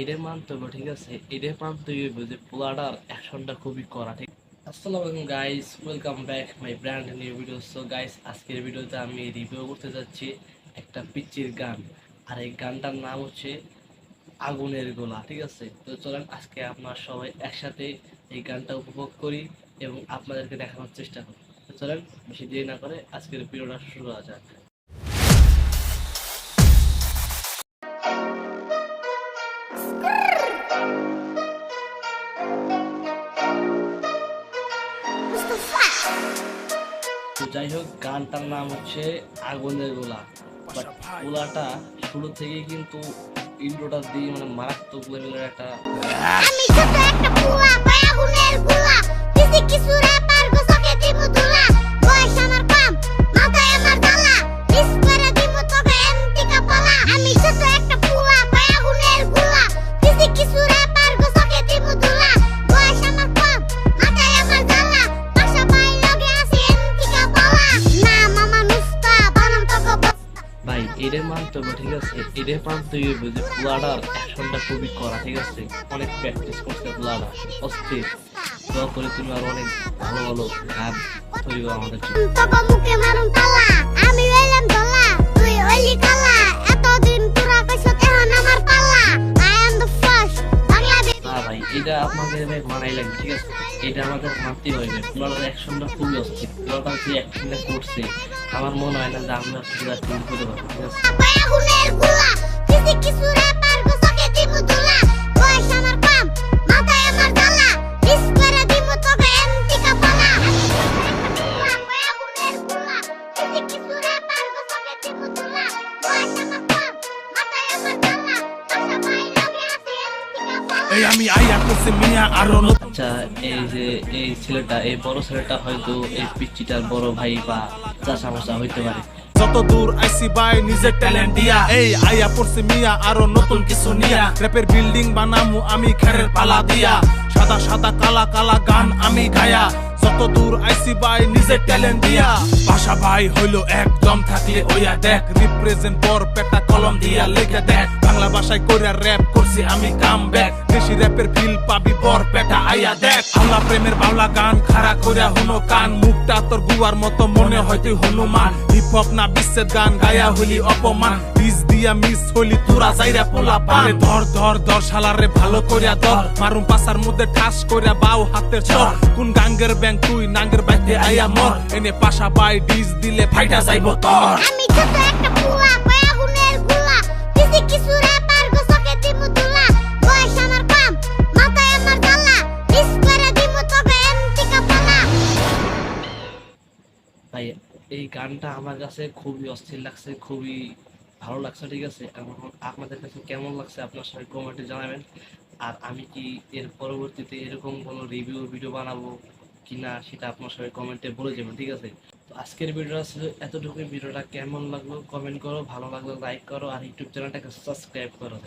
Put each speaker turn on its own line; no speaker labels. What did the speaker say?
এটা মানতে হবে ঠিক আছে। এটা মানতে হবে যে পোলাটার অ্যাকশনটা খুবই করা ঠিক? আসসালামু guys welcome back my brand new video so guys আজকের ভিডিওতে আমি রিভিউ করতে যাচ্ছি একটা পিচ্চির গান। আর এই গানটার নাম হচ্ছে আগুনের গোলা, ঠিক আছে? তো চলেন, আজকে আপনার সবাই একসাথে এই গানটা উপভোগ করি এবং আপনাদেরকে দেখানোর চেষ্টা করি। চলেন, বেশি দেরি না করে আজকের ভিডিওটা শুরু করা যাক। যাই হোক গানটার নাম হচ্ছে আগুনের গোলা। বাট গোলাটা শুরু থেকেই কিন্তু ইন্ট্রোটা দিয়ে মানে মারাত্মক লেভেলের একটা
আমি ছোট একটা কিছু গোসকে দিমু দুলা
এদের মানতে হবে ঠিক আছে এদের মানতে যে পোলাটার অ্যাকশনটা খুবই করা, ঠিক আছে? অনেক প্র্যাকটিস করছে পোলাটা অস্থির। দোয়া করে তুমি আর অনেক ভালো ভালো গান তৈরি করো আমাদের জন্য। ঠিক আছে এটা আমাদের ভাবতেই হবে পোলাটার অ্যাকশনটা খুবই অস্থির পোলাটা যে অ্যাকশনটা করছে আমার মনে হয় না যে আমরা সেটা টিম করতে পারব, ঠিক আছে?
এই আমি আইয়া করছি মিয়া আরও
আচ্ছা এই যে এই ছেলেটা এই বড় ছেলেটা হয়তো এই পিচ্চিটার বড় ভাই বা চাচা মশা হইতে পারে।
যত দূর আইসি বাই নিজের ট্যালেন্ট দিয়া। এই আইয়া পড়ছি মিয়া আরও নতুন কিছু নিয়া। র্যাপের বিল্ডিং বানামু আমি খেরের পালা দিয়া। সাদা সাদা কালা কালা গান আমি গায়া। যত দূর আইসি বাই নিজের ট্যালেন্ট দিয়া। ভাষা ভাই হইল একদম থাকলে ওইয়া দেখ। রিপ্রেজেন্ট বর পেটা কলম দিয়া লিখে দেখ। বাংলা ভাষায় কইরা র্যাপ করছি আমি কাম ব্যাক দেশি র্যাপের ফিল পাবি, বর পেটা আইয়া দেখ। আল্লাহ প্রেমের বাংলা গান, খাড়া কইরা হুনো কান। মুখটা তোর গুয়ার মতো, মনে হয় তুই হনুমান। হিপ হপ না বিশ্বের গান, গায়া হইলি অপমান। বিষ দিয়া মিস হইলি, তোরা যাইরা পোলা পারে ধর ধর ধর ভালো করিয়া ধর। মারুম পাসার মধ্যে ঠাস করিয়া বাউ হাতের চর। কোন গাঙ্গের ব্যাং তুই নাঙ্গের বাইতে আইয়া মর। এনে পাশা বাই ডিস দিলে ফাইটা যাইব তোর।
আমি
এই গানটা আমার কাছে খুবই অস্থির লাগছে, খুবই ভালো লাগছে, ঠিক আছে? এবং আপনাদের কাছে কেমন লাগছে আপনার সবাই কমেন্টে জানাবেন। আর আমি কি এর পরবর্তীতে এরকম কোনো রিভিউ ভিডিও বানাবো কিনা সেটা আপনার সবাই কমেন্টে বলে যাবেন, ঠিক আছে? তো আজকের ভিডিওটা ছিল এতটুকুই। ভিডিওটা কেমন লাগল? কমেন্ট করো, ভালো লাগল লাইক করো, আর ইউটিউব চ্যানেলটাকে সাবস্ক্রাইব করো।